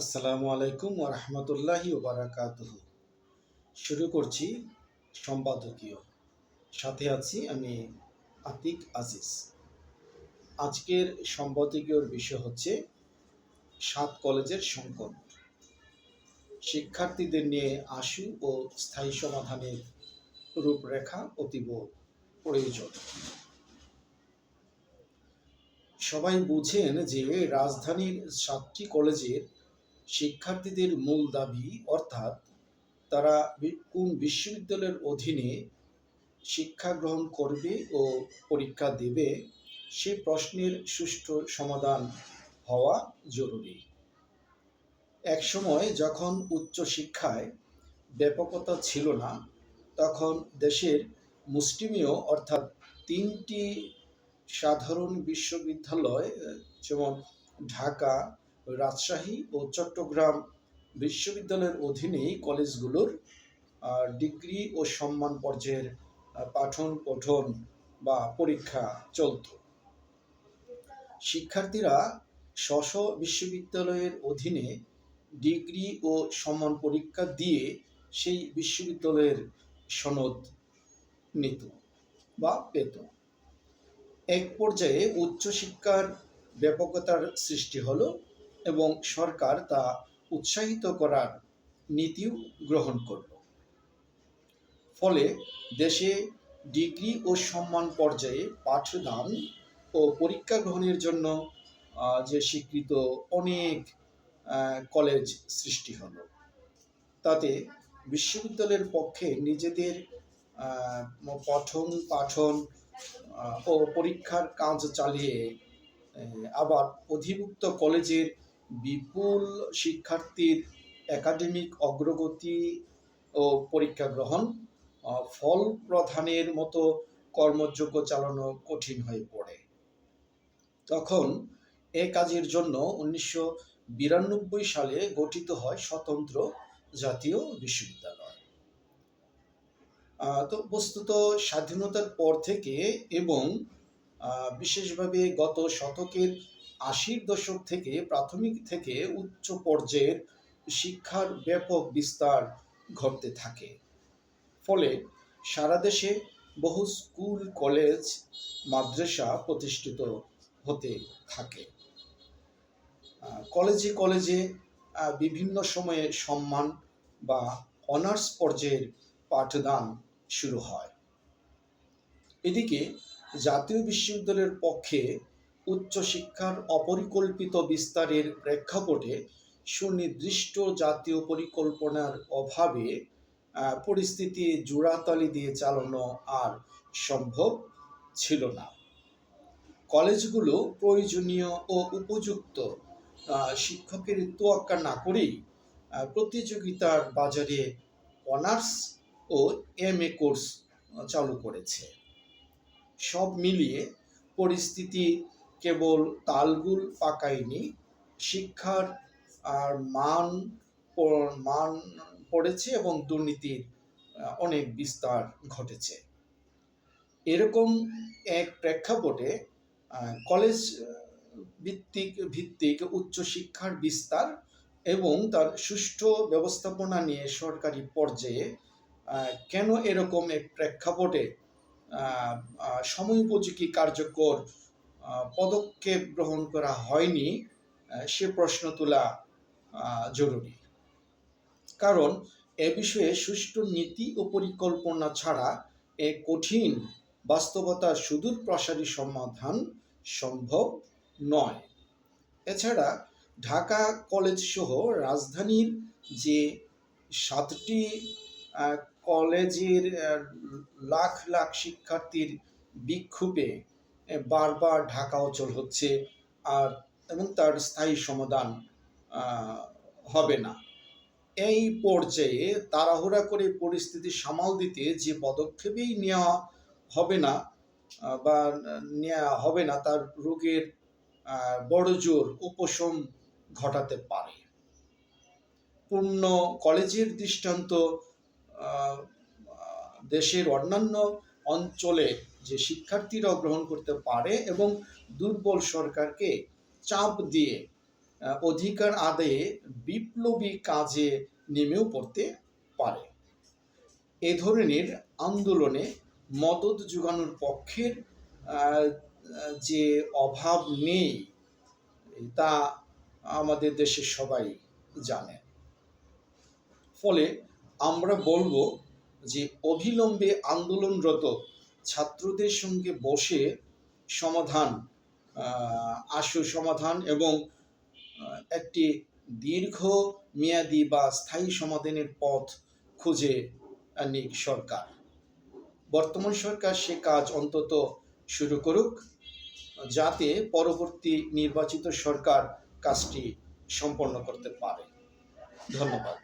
আসসালামু আলাইকুম ওরহমতুল্লাহি ওবরাকাতুহ শুরু করছি সম্পাদকীয়। সাথে আছি আমি আতিক আজিজ। আজকের সম্পাদকীয়র বিষয় হচ্ছে সাত কলেজের সংকট। শিক্ষার্থীদের নিয়ে আশু ও স্থায়ী সমাধানের রূপরেখা অতীব প্রয়োজন। সবাই বুঝেন যে রাজধানীর সাতটি কলেজের শিক্ষার্থীদের মূল দাবি, অর্থাৎ তারা কোন বিশ্ববিদ্যালয়ের অধীনে শিক্ষা গ্রহণ করবে ও পরীক্ষা দেবে, সে প্রশ্নের সুষ্ঠু সমাধান হওয়া জরুরি। একসময় যখন উচ্চ শিক্ষায় ব্যাপকতা ছিল না, তখন দেশের মুষ্টিমেয় অর্থাৎ তিনটি সাধারণ বিশ্ববিদ্যালয়, যেমন ঢাকা রাজশাহী ও চট্টগ্রাম বিশ্ববিদ্যালয়ের অধীনেই কলেজগুলোর ডিগ্রি ও সম্মান পর্যায়ের পাঠন পঠন বা পরীক্ষা চলত। শিক্ষার্থীরা স্ব বিশ্ববিদ্যালয়ের অধীনে ডিগ্রি ও সম্মান পরীক্ষা দিয়ে সেই বিশ্ববিদ্যালয়ের সনদ নিত বা পেত। এক পর্যায়ে উচ্চশিক্ষার ব্যাপকতার সৃষ্টি হলো এবং সরকার তা উৎসাহিত করার নীতিও গ্রহণ করল। ফলে দেশে ডিগ্রি ও সম্মান পর্যায়ে পাঠদান ও পরীক্ষা গ্রহণের জন্য যে স্বীকৃত অনেক কলেজ সৃষ্টি হলো। তাতে বিশ্ববিদ্যালয়ের পক্ষে নিজেদের পঠন, পাঠন ও পরীক্ষার কাজ চালিয়ে আবার অধিভুক্ত কলেজের বিপুল শিক্ষার্থীর একাডেমিক অগ্রগতি ও পরীক্ষা গ্রহণ ফল প্রধানের মতো কর্মযোগ্য চালানো কঠিন হয়ে পড়ে। তখন এ কাজের জন্য উনিশশো বিরানব্বই সালে গঠিত হয় স্বতন্ত্র জাতীয় বিশ্ববিদ্যালয়। তো বস্তুত স্বাধীনতার পর থেকে এবং বিশেষভাবে গত শতকের আশির দশক থেকে প্রাথমিক থেকে উচ্চ পর্যায়ের শিক্ষার ব্যাপক বিস্তার ঘটতে থাকে। ফলে সারা দেশে বহু স্কুল, কলেজ, মাদ্রাসা প্রতিষ্ঠিত হতে থাকে। কলেজে কলেজে বিভিন্ন সময়ে সম্মান বা অনার্স পর্যায়ের পাঠদান শুরু হয়। এদিকে জাতীয় বিশ্ববিদ্যালয়ের পক্ষে উচ্চশিক্ষার অপরিকল্পিত বিস্তারের প্রেক্ষাপটে সুনির্দিষ্ট জাতীয় পরিকল্পনার অভাবে পরিস্থিতি জোড়াতালি দিয়ে চালানো আর সম্ভব ছিল না। কলেজগুলো প্রয়োজনীয় ও উপযুক্ত শিক্ষকের তোয়াক্কা না করেই প্রতিযোগিতার বাজারে অনার্স ও এম এ কোর্স চালু করেছে। সব মিলিয়ে পরিস্থিতি কেবল তালগুল পাকায়নি, শিক্ষার আর মান মান পড়েছে এবং দুর্নীতির অনেক বিস্তার ঘটেছে। এরকম এক প্রেক্ষাপটে কলেজ ভিত্তিক ভিত্তিক উচ্চশিক্ষার বিস্তার এবং তার সুষ্ঠু ব্যবস্থাপনা নিয়ে সরকারি পর্যায়ে কেন এরকম এক প্রেক্ষাপটে সময়োপযোগী কার্যকর পদক্ষেপ গ্রহণ করা হয়নি সে প্রশ্ন তোলা জরুরি। কারণ এ বিষয়ে সুষ্ঠু নীতি ও পরিকল্পনা ছাড়া এ কঠিন বাস্তবতার সুদূর প্রসারী সমাধান সম্ভব নয়। এছাড়া ঢাকা কলেজ সহ রাজধানীর যে সাতটি কলেজের লাখ লাখ শিক্ষার্থীর বিক্ষোভে বারবার ঢাকা অচল হচ্ছে আর এবং তার স্থায়ী সমাধান হবে না। এই পর্যায়ে তাড়াহুড়া করে পরিস্থিতি সামাল দিতে যে পদক্ষেপই নেওয়া হবে না বা নেওয়া হবে না, তার রোগের বড় জোর উপশম ঘটাতে পারে। পূর্ণ কলেজের দৃষ্টান্ত দেশের অন্যান্য অঞ্চলে যে শিক্ষার্থীরাও গ্রহণ করতে পারে এবং দুর্বল সরকারকে চাপ দিয়ে অধিকার আদায়ে বিপ্লবী কাজে নেমেও পড়তে পারে। এ ধরনের আন্দোলনে মদত যোগানোর পক্ষের যে অভাব নেই, তা আমাদের দেশের সবাই জানে। ফলে আমরা বলব যে অবিলম্বে আন্দোলনরত ছাত্রদের সঙ্গে বসে সমাধান আশু সমাধান এবং একটি দীর্ঘ মেয়াদি বা স্থায়ী সমাধানের পথ খুঁজে নিক সরকার। বর্তমান সরকার সে কাজ অন্তত শুরু করুক, যাতে পরবর্তী নির্বাচিত সরকার কাজটি সম্পন্ন করতে পারে। ধন্যবাদ।